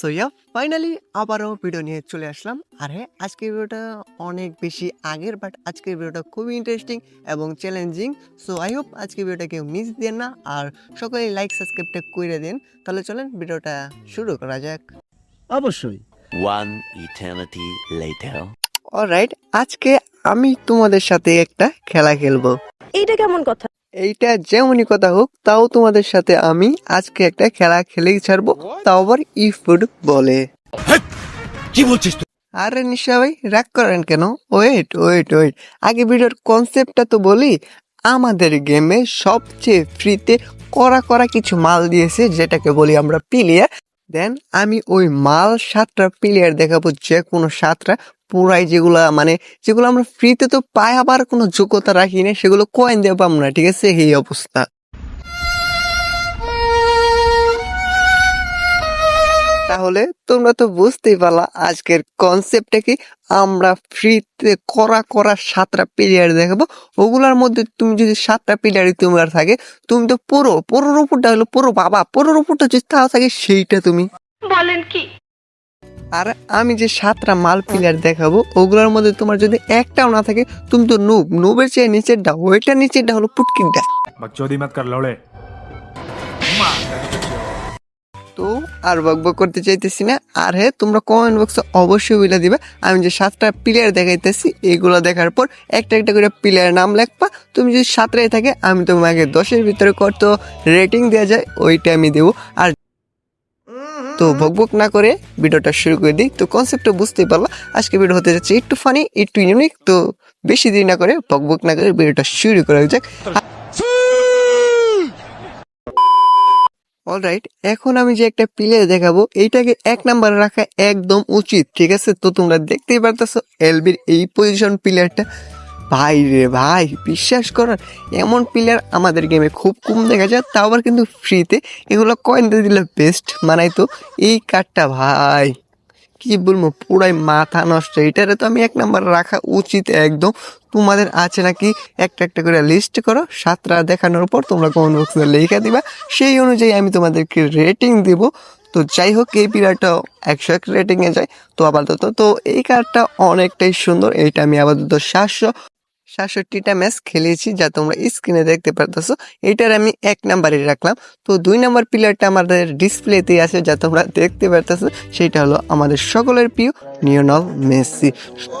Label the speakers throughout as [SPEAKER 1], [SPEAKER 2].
[SPEAKER 1] So yeah finally আবারও video নিয়ে চলে আসলাম। আর হ্যাঁ আজকের ভিডিওটা অনেক বেশি আগের বাট আজকের ভিডিওটা খুবই ইন্টারেস্টিং এবং চ্যালেঞ্জিং সো আই হোপ আজকের ভিডিওটা কেউ মিস দেন না আর সকলে লাইক সাবস্ক্রাইবটা করে দিন। তাহলে চলেন ভিডিওটা শুরু করা যাক।
[SPEAKER 2] অবশ্যই।
[SPEAKER 3] One eternity later.
[SPEAKER 1] অলরাইট আজকে আমি তোমাদের সাথে একটা খেলা খেলব।
[SPEAKER 4] এইটা কেমন কথা?
[SPEAKER 1] এইটা যেমনই কথা হোক তাও তোমাদের সাথে আমি আজকে একটা খেলা খেলেই ছাড়বো। তাও আবার ই ফুড বলে
[SPEAKER 3] কি বলছিস
[SPEAKER 1] আরে নিশা ভাই রাগ করেন কেন? ওয়েট ওয়েট ওয়েট আগে ভিডিওর কনসেপ্টটা তো বলি আমাদের গেমে সবচেয়ে ফ্রিতে করা করা কিছু মাল দিয়েছে যেটাকে বলি আমরা প্লেয়ার দেন আমি ওই মাল সাতটা প্লেয়ার দেখাবো যে কোনো সাতটা। পুরাই যেগুলা মানে যেগুলো আমরা ফ্রিতে তো পাই, আবার কোনো যোগ্যতা রাখি না সেগুলো কয়েন দেবো আমরা ঠিক আছে? এই অবস্থা। তাহলে তোমরা তো বুঝতেই পারলা আজকের কনসেপ্টটা কি? আমরা ফ্রিতে করা করা সাতটা প্লেয়ার দেখাবো। ওগুলার মধ্যে তুমি যদি সাতটা প্লেয়ারই তোমার থাকে তুমি তো পুরো পুরোর উপরটা হলো পুরো বাবা পুরোর উপরটা যদি তাও থাকে সেইটা তুমি।
[SPEAKER 4] বলেন কি?
[SPEAKER 1] আর আমি যে সাতটা মাল পিলার দেখাবো ওগুলোর মধ্যে তোমার যদি একটাও না থাকে তুমি তো নুব নুবের চেয়ে নিচেরটা ওইটা নিচেরটা হলো পুটকিনটা।
[SPEAKER 5] চৌদি মাত কার লড়ে?
[SPEAKER 1] তো আর বকবক করতে চাইতেছি না। আর হ্যাঁ তোমরা কমেন্ট বক্সে অবশ্যই বলে দিবে। আমি যে সাতটা প্লেয়ার দেখাইতেছি এগুলো দেখার পর একটা একটা করে প্লেয়ার নাম লেখবা। তুমি যদি সাতটাই থাকে আমি তোমাকে দশের ভিতরে কত রেটিং দেওয়া যায় ওইটা আমি দেবো। আর তো বকবক না করে ভিডিওটা শুরু করে দিই। তো কনসেপ্টটা বুঝতেই পারল। আজকে ভিডিও হতে যাচ্ছে একটু ফানি একটু ইউনিক তো বেশি দেরি না করে বকবক না করে ভিডিওটা শুরু করা যাক। অলরাইট এখন আমি যে একটা প্লেয়ার দেখাবো, এইটাকে এক নাম্বার রাখা একদম উচিত, ঠিক আছে? তো তোমরা দেখতেই পারতেছো, এলবির এই পজিশন প্লেয়ারটা ভাই রে ভাই, বিশ্বাস করার এমন প্লেয়ার আমাদের গেমে খুব কম দেখা যায়, তাও আবার কিন্তু ফ্রিতে এগুলো কয়েন দিয়ে দিলে বেস্ট মানাই তো এই কার্ডটা ভাই। কি বলব, পুরাই মাথা নষ্ট। এটারে তো আমি এক নাম্বার রাখা উচিত একদম। তোমাদের আছে নাকি একটা একটা করে লিস্ট করো, সাতটা দেখানোর পর তোমরা কমেন্ট বক্সে লিখে দিবা। সেই অনুযায়ী আমি তোমাদেরকে রেটিং দেবো। তো যাই হোক, এই পিরিয়ডটা একশো এক রেটিংয়ে যায়। তো আপাতত তো এই কার্ডটা অনেকটাই সুন্দর, এইটা আমি আপাতত সাতশো সাতষট্টিটা ম্যাচ খেলেছি যা তোমরা স্ক্রিনে দেখতে পারতেছো। এটার আমি এক নাম্বারে রাখলাম। তো দুই নাম্বার প্লেয়ারটা আমাদের ডিসপ্লেতেই আছে যা তোমরা দেখতে পারতেছো। সেটা হলো আমাদের সকলের প্রিয় নিয়নল মেসি।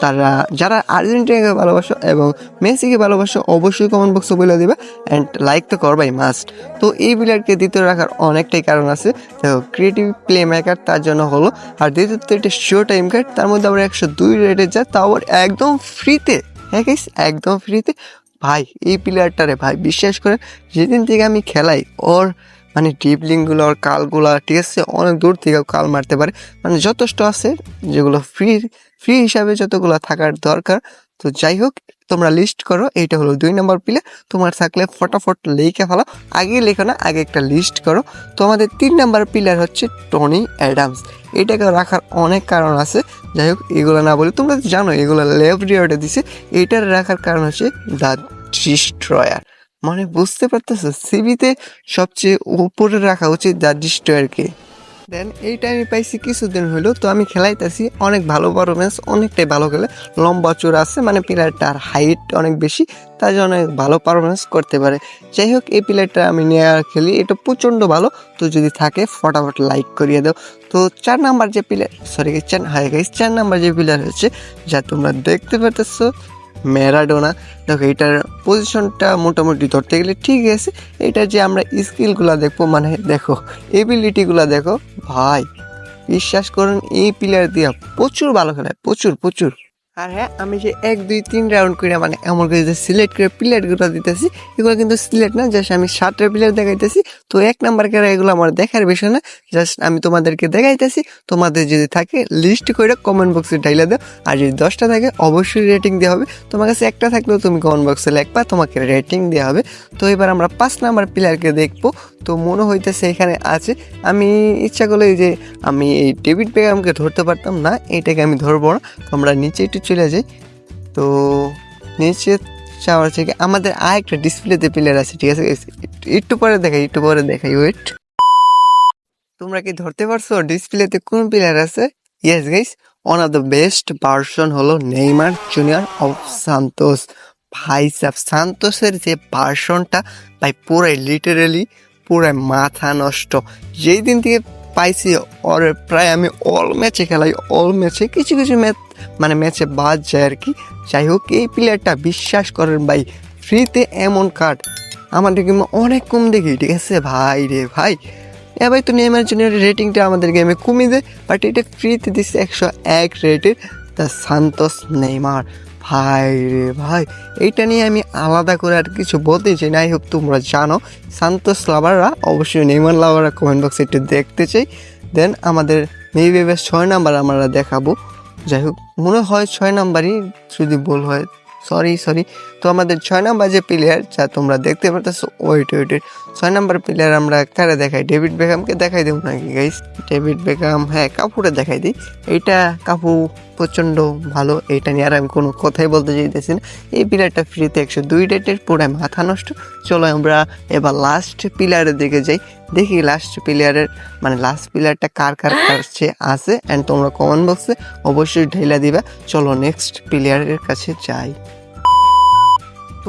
[SPEAKER 1] তারা, যারা আর্জেন্টিনাকে ভালোবাসো এবং মেসিকে ভালোবাসো, অবশ্যই কমেন্ট বক্সে বলে দিবে অ্যান্ড লাইক তো করবাই মাস্ট তো এই প্লেয়ারকে দ্বিতীয় রাখার অনেকটাই কারণ আছে। দেখো ক্রিয়েটিভ প্লে মেকার তার জন্য হলো, আর দ্বিতীয়ত এটা শো টাইম কার্ড তার মধ্যে আমরা একশো দুই রেটে যায় তাও আবার একদম ফ্রিতে হ্যাঁ গাইস একদম ফ্রিতে ভাই, এই প্লেয়ারটারে ভাই, বিশ্বাস করে যেদিন থেকে আমি খেলাই, ওর মানে ডিপলিংগুলো ওর কালগুলো ঠিক আছে, অনেক দূর থেকেও কাল মারতে পারে। মানে যথেষ্ট আছে, যেগুলো ফ্রি ফ্রি হিসাবে যতগুলো থাকার দরকার তো যাই হোক তোমরা লিস্ট করো, এইটা হলো দুই নম্বর প্লেয়ার তোমার থাকলে ফটাফট লিখে ফেলো, আগে লেখো না, আগে একটা লিস্ট করো। তো আমাদের তিন নাম্বার প্লেয়ার হচ্ছে টনি অ্যাডামস এটাকে রাখার অনেক কারণ আছে। যাই হোক এগুলো না বলে, তোমরা জানো, এগুলো লেফট রিওয়ার্ডে দিছে। এটার রাখার কারণ হচ্ছে দ্য ডিস্ট্রয়ার মানে বুঝতে পারতেছো? সিবিতে সবচেয়ে উপরে রাখা উচিত দ্য ডিস্ট্রয়ারকে দেন। এইটা আমি পাইছি কিছুদিন হলো তো আমি খেলাইতেছি অনেক ভালো পারফরমেন্স অনেকটাই ভালো খেলে। লম্বা চোর আছে মানে প্লেয়ারটার হাইট অনেক বেশি, তার জন্য অনেক ভালো পারফরমেন্স করতে পারে। যাই হোক এই প্লেয়ারটা আমি নিয়ে খেলি, এটা প্রচণ্ড ভালো। তো যদি থাকে, ফটাফট লাইক করিয়ে দাও। তো চার নাম্বার যে প্লেয়ার সরি চার হাই গাইস চার নাম্বার যে প্লেয়ার হচ্ছে, যা তোমরা দেখতে পারতেছো ম্যারাডোনা। দেখো, এটার পজিশনটা মোটামুটি ধরতে গেলে ঠিক আছে। এটা যে আমরা স্কিলগুলো দেখব মানে দেখো এবিলিটিগুলো দেখো, ভাই, বিশ্বাস করুন, এই প্লেয়ার দিয়া প্রচুর ভালো খেলায়, প্রচুর প্রচুর। আর হ্যাঁ আমি যে এক, দুই, তিন রাউন্ড করে মানে এমন করে যে সিলেক্ট করে প্লেয়ারগুলো দিতেছি, এগুলো কিন্তু সিলেক্ট না জাস্ট আমি সাতটা প্লেট দেখাইতেছি। তো এক নাম্বার করে এগুলো আমার দেখার বিষয় না জাস্ট আমি তোমাদেরকে দেখাইতেছি। তোমাদের যদি থাকে লিস্ট করে কমেন্ট বক্সে ডাইলে দাও। আর যদি দশটা থাকে, অবশ্যই রেটিং দেওয়া হবে। তোমার কাছে একটা থাকলেও তুমি কমেন্ট বক্সে লিখবা, তোমাকে রেটিং দেওয়া হবে। তো এবার আমরা পাঁচ নাম্বার প্লেয়ারকে দেখব। তো মনে হইতেছে এখানে আছে। আমি ইচ্ছা করলে যে আমি এই ডেভিড বেগামকে ধরতে পারতাম না এইটাকে আমি ধরবো না। তো আমরা নিচে একটু চলে যাই। তো নিচে যাওয়ার থেকে আমাদের আর একটা ডিসপ্লেতে প্লেয়ার আছে, ঠিক আছে? একটু- পরে দেখাই, একটু পরে দেখাই, ওয়েট। তোমরা কি ধরতে পারছ? ডিসপ্লেতে কোন প্লেয়ার আছে? Yes guys one of the best version হলো নেইমার জুনিয়র অফ সান্তোস। ভাই সাব সান্তোসের যে ভার্সনটা ভাই, পুরাই লিটারেলি পুরাই মাথা নষ্ট। যেই দিন থেকে পাইছি ওর প্রায় আমি অল ম্যাচে খেলাই অল ম্যাচে কিছু কিছু ম্যাচ মানে ম্যাচে বাদ যায় আর কি। যাই হোক, এই প্লেয়ারটা বিশ্বাস করেন ভাই, ফ্রিতে এমন কার্ড আমাদের গেমে অনেক কম দেখি, ঠিক আছে? ভাই রে ভাই। এ ভাই তো নেইমার জুনিয়র রেটিংটা আমাদের গেমে কমিয়ে দেয় বাট এটা ফ্রিতে দিচ্ছে একশো এক রেটের দ্য সান্তোস নেইমার ভাই রে ভাই, এইটা নিয়ে আমি আলাদা করে আর কিছু বলতে চাই না। হোক, তোমরা জানো সান্তোস লাভাররা অবশ্যই নেইমার লাভাররা কমেন্ট বক্সে একটু দেখতে চাই। দেন আমাদের মেবি বেশ ছয় নাম্বার আমরা দেখাবো। যাই হোক, মনে হয় ছয় নাম্বারই যদি ভুল হয় সরি সরি তো আমাদের ছয় নাম্বার যে প্লেয়ার যা তোমরা দেখতে পারতেছো ওয়েট ওয়েট ছয় নাম্বার প্লেয়ার আমরা কারে দেখাই? ডেভিড বেকামকে দেখাই দেবো নাকি গাইস ডেভিড বেকাম হ্যাঁ কাপুরে দেখাই দিই। এইটা কাপু প্রচণ্ড ভালো এটা নিয়ে আর আমি কোনো কথাই বলতে চাইতেছি না। এই প্লেয়ারটা ফ্রিতে একশো দুই রেটের পুরো মাথা নষ্ট। চলো আমরা এবার লাস্ট প্লেয়ারের দিকে যাই। দেখি লাস্ট প্লেয়ারের মানে লাস্ট প্লেয়ারটা কার কার কাছে আছে? অ্যান্ড তোমরা কমেন্ট বক্সে অবশ্যই ঢেলা দিবা। চলো নেক্সট প্লেয়ারের কাছে যাই।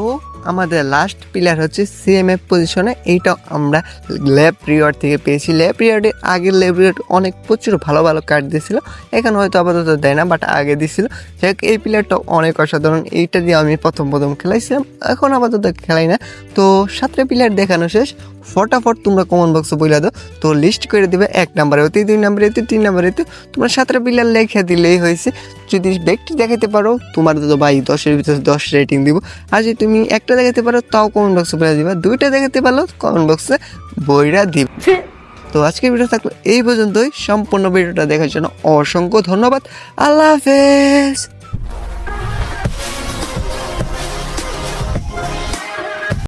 [SPEAKER 1] তো আমাদের লাস্ট প্লেয়ার হচ্ছে সিএমএফ পজিশনে এইটাও আমরা ল্যাব রিওয়ার্ড থেকে পেয়েছি। ল্যাব রিওয়ার্ডের আগের ল্যাব রিওয়ার্ড অনেক প্রচুর ভালো ভালো কার্ড দিয়েছিল। এখানে হয়তো আপাতত দেয় না বাট আগে দিছিল যাই এই প্লেয়ারটা অনেক অসাধারণ। এইটা দিয়ে আমি প্রথম প্রথম খেলাইছিলাম। এখন আপাতত খেলাই না। তো সাতটা প্লেয়ার দেখানো শেষ। ফটাফট তোমরা কমেন্ট বক্সে বলে দাও। তো লিস্ট করে দিবে এক নাম্বারে হতে দুই নাম্বারে হতে তিন নাম্বারে হতে তোমরা সাতটা প্লেয়ার লেখা দিলেই হয়েছে। যদি ব্যক্তি দেখাতে পারো, তোমার তো ভাই দশের ভিতরে দশ রেটিং দিব। আর যদি তুমি একটা দেখাতে পারো তাও কমেন্ট বক্সে বলে দিবা। দুইটা দেখাতে পারল কমেন্ট বক্সে বইরা দিব। তো আজকের ভিডিও থাকল এই পর্যন্তই। সম্পূর্ণ ভিডিওটা দেখার জন্য অসংখ্য ধন্যবাদ। আল্লাহ হাফেজ।